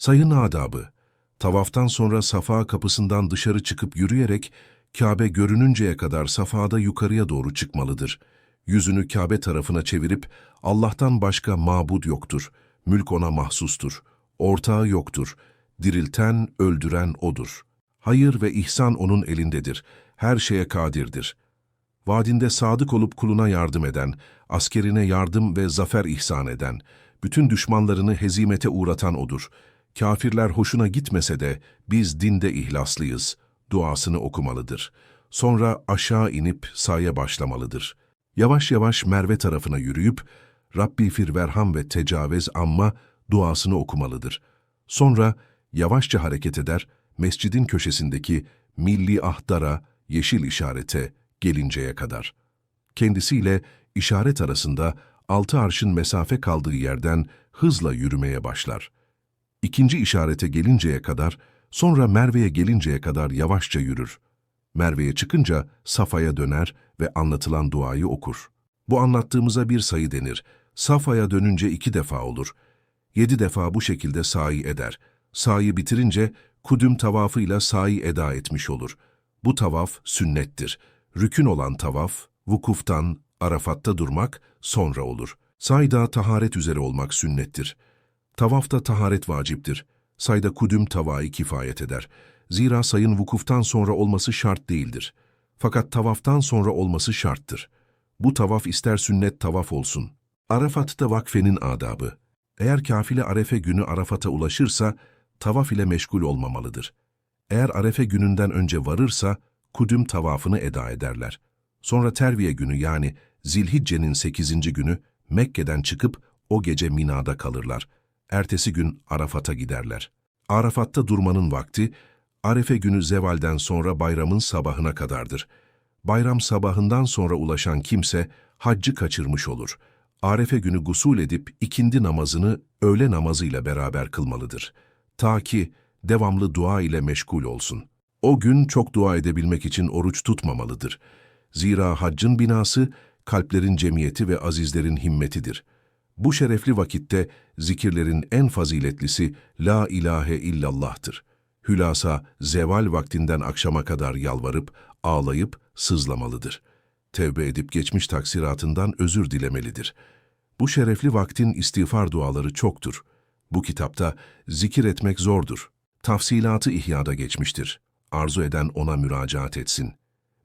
Sayın adabı, tavaftan sonra Safa kapısından dışarı çıkıp yürüyerek Kabe görününceye kadar Safa'da yukarıya doğru çıkmalıdır. Yüzünü Kabe tarafına çevirip Allah'tan başka mabud yoktur, mülk ona mahsustur, ortağı yoktur, dirilten, öldüren O'dur. Hayır ve ihsan O'nun elindedir, her şeye kadirdir. Vadinde sadık olup kuluna yardım eden, askerine yardım ve zafer ihsan eden, bütün düşmanlarını hezimete uğratan O'dur. Kafirler hoşuna gitmese de biz dinde ihlaslıyız, duasını okumalıdır. Sonra aşağı inip saya başlamalıdır. Yavaş yavaş Merve tarafına yürüyüp, Rabbi firverham ve tecavüz amma duasını okumalıdır. Sonra yavaşça hareket eder, mescidin köşesindeki milli ahdara, yeşil işarete gelinceye kadar. Kendisiyle işaret arasında altı arşın mesafe kaldığı yerden hızla yürümeye başlar. İkinci işarete gelinceye kadar, sonra Merve'ye gelinceye kadar yavaşça yürür. Merve'ye çıkınca Safa'ya döner ve anlatılan duayı okur. Bu anlattığımıza bir sayı denir. Safa'ya dönünce iki defa olur. Yedi defa bu şekilde sahi eder. Sahi bitirince kudüm tavafıyla sahi eda etmiş olur. Bu tavaf sünnettir. Rükün olan tavaf, vukuftan, Arafat'ta durmak sonra olur. Sayda taharet üzere olmak sünnettir. Tavafta taharet vaciptir. Sayda kudüm tavayı kifayet eder. Zira sayın vukuftan sonra olması şart değildir. Fakat tavaftan sonra olması şarttır. Bu tavaf ister sünnet tavaf olsun. Arafat'ta vakfenin adabı. Eğer kafile Arefe günü Arafat'a ulaşırsa, tavaf ile meşgul olmamalıdır. Eğer Arefe gününden önce varırsa, kudüm tavafını eda ederler. Sonra terviye günü yani Zilhicce'nin 8. günü Mekke'den çıkıp o gece Mina'da kalırlar. Ertesi gün Arafat'a giderler. Arafat'ta durmanın vakti, Arefe günü zevalden sonra bayramın sabahına kadardır. Bayram sabahından sonra ulaşan kimse haccı kaçırmış olur. Arefe günü gusul edip ikindi namazını öğle namazıyla beraber kılmalıdır. Ta ki devamlı dua ile meşgul olsun. O gün çok dua edebilmek için oruç tutmamalıdır. Zira haccın binası, kalplerin cemiyeti ve azizlerin himmetidir. Bu şerefli vakitte zikirlerin en faziletlisi La ilahe illallah'tır. Hülasa zeval vaktinden akşama kadar yalvarıp, ağlayıp, sızlamalıdır. Tevbe edip geçmiş taksiratından özür dilemelidir. Bu şerefli vaktin istiğfar duaları çoktur. Bu kitapta zikir etmek zordur. Tafsilatı ihyada geçmiştir. Arzu eden ona müracaat etsin.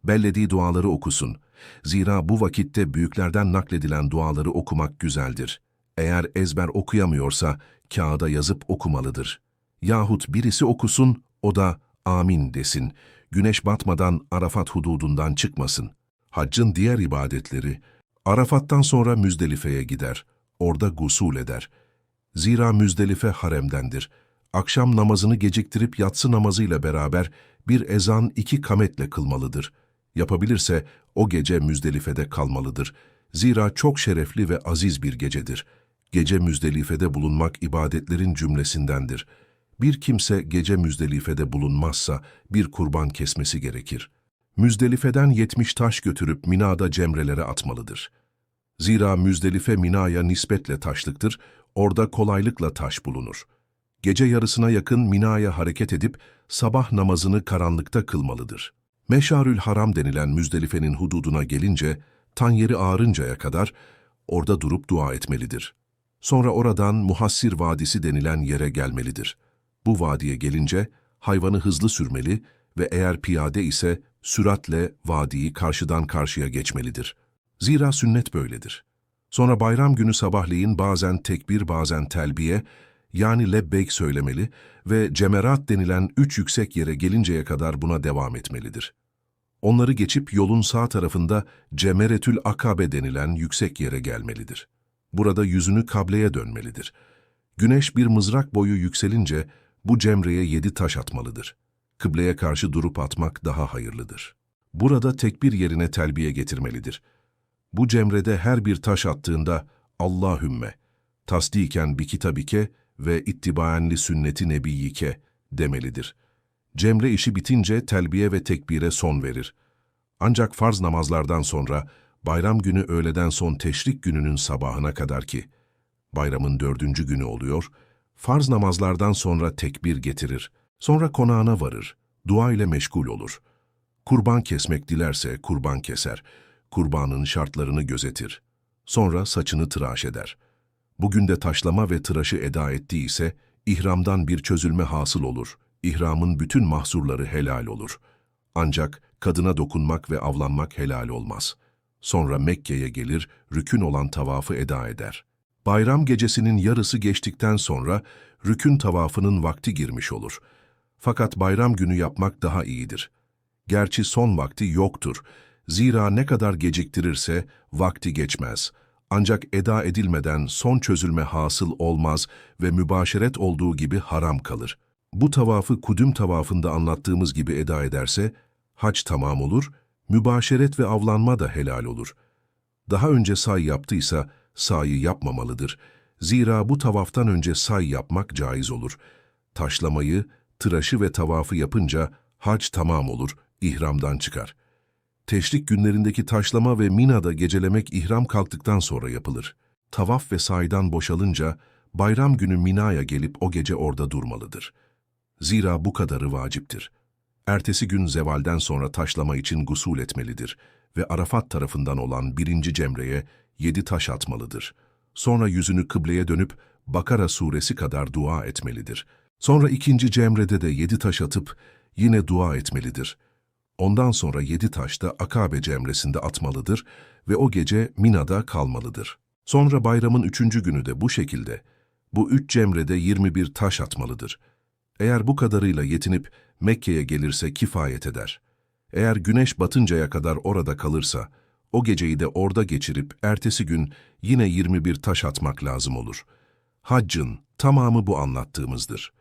Bellediği duaları okusun. Zira bu vakitte büyüklerden nakledilen duaları okumak güzeldir. Eğer ezber okuyamıyorsa kağıda yazıp okumalıdır. Yahut birisi okusun, o da amin desin. Güneş batmadan Arafat hududundan çıkmasın. Haccın diğer ibadetleri, Arafat'tan sonra Müzdelife'ye gider. Orada gusul eder. Zira Müzdelife haremdendir. Akşam namazını geciktirip yatsı namazıyla beraber bir ezan iki kametle kılmalıdır. Yapabilirse o gece Müzdelife'de kalmalıdır. Zira çok şerefli ve aziz bir gecedir. Gece Müzdelife'de bulunmak ibadetlerin cümlesindendir. Bir kimse gece Müzdelife'de bulunmazsa bir kurban kesmesi gerekir. Müzdelife'den yetmiş taş götürüp Mina'da cemrelere atmalıdır. Zira Müzdelife Mina'ya nispetle taşlıktır, orada kolaylıkla taş bulunur. Gece yarısına yakın Mina'ya hareket edip sabah namazını karanlıkta kılmalıdır. Meşarül Haram denilen Müzdelife'nin hududuna gelince, tan yeri ağarıncaya kadar orada durup dua etmelidir. Sonra oradan Muhassir Vadisi denilen yere gelmelidir. Bu vadiye gelince hayvanı hızlı sürmeli ve eğer piyade ise süratle vadiyi karşıdan karşıya geçmelidir. Zira sünnet böyledir. Sonra bayram günü sabahleyin bazen tekbir bazen telbiye yani lebbeyk söylemeli ve cemerat denilen üç yüksek yere gelinceye kadar buna devam etmelidir. Onları geçip yolun sağ tarafında Cemeretül Akabe denilen yüksek yere gelmelidir. Burada yüzünü kableye dönmelidir. Güneş bir mızrak boyu yükselince bu cemreye yedi taş atmalıdır. Kıbleye karşı durup atmak daha hayırlıdır. Burada tekbir yerine telbiye getirmelidir. Bu cemrede her bir taş attığında Allahümme, tasdiken bi kitabike ve ittibaenli sünneti nebiyike demelidir. Cemre işi bitince telbiye ve tekbire son verir. Ancak farz namazlardan sonra bayram günü öğleden son teşrik gününün sabahına kadar ki, bayramın dördüncü günü oluyor, Farz namazlardan sonra tekbir getirir. Sonra konağına varır. Dua ile meşgul olur. Kurban kesmek dilerse kurban keser. Kurbanın şartlarını gözetir. Sonra saçını tıraş eder. Bugün de taşlama ve tıraşı eda ettiyse, ihramdan bir çözülme hasıl olur. İhramın bütün mahsurları helal olur. Ancak kadına dokunmak ve avlanmak helal olmaz. Sonra Mekke'ye gelir, rükün olan tavafı eda eder. Bayram gecesinin yarısı geçtikten sonra rükün tavafının vakti girmiş olur. Fakat bayram günü yapmak daha iyidir. Gerçi son vakti yoktur. Zira ne kadar geciktirirse vakti geçmez. Ancak eda edilmeden son çözülme hasıl olmaz ve mübaşeret olduğu gibi haram kalır. Bu tavafı kudüm tavafında anlattığımız gibi eda ederse, hac tamam olur, mübaşeret ve avlanma da helal olur. Daha önce say yaptıysa, sayı yapmamalıdır. Zira bu tavaftan önce say yapmak caiz olur. Taşlamayı, tıraşı ve tavafı yapınca hac tamam olur, ihramdan çıkar. Teşrik günlerindeki taşlama ve Mina'da gecelemek ihram kalktıktan sonra yapılır. Tavaf ve saydan boşalınca bayram günü Mina'ya gelip o gece orada durmalıdır. Zira bu kadarı vaciptir. Ertesi gün zevalden sonra taşlama için gusul etmelidir ve Arafat tarafından olan birinci cemreye yedi taş atmalıdır. Sonra yüzünü kıbleye dönüp Bakara suresi kadar dua etmelidir. Sonra ikinci cemrede de yedi taş atıp yine dua etmelidir. Ondan sonra yedi taş da Akabe cemresinde atmalıdır ve o gece Mina'da kalmalıdır. Sonra bayramın üçüncü günü de bu şekilde, bu üç cemrede 21 taş atmalıdır. Eğer bu kadarıyla yetinip Mekke'ye gelirse kifayet eder. Eğer güneş batıncaya kadar orada kalırsa, o geceyi de orada geçirip ertesi gün yine 21 taş atmak lazım olur. Haccın tamamı bu anlattığımızdır.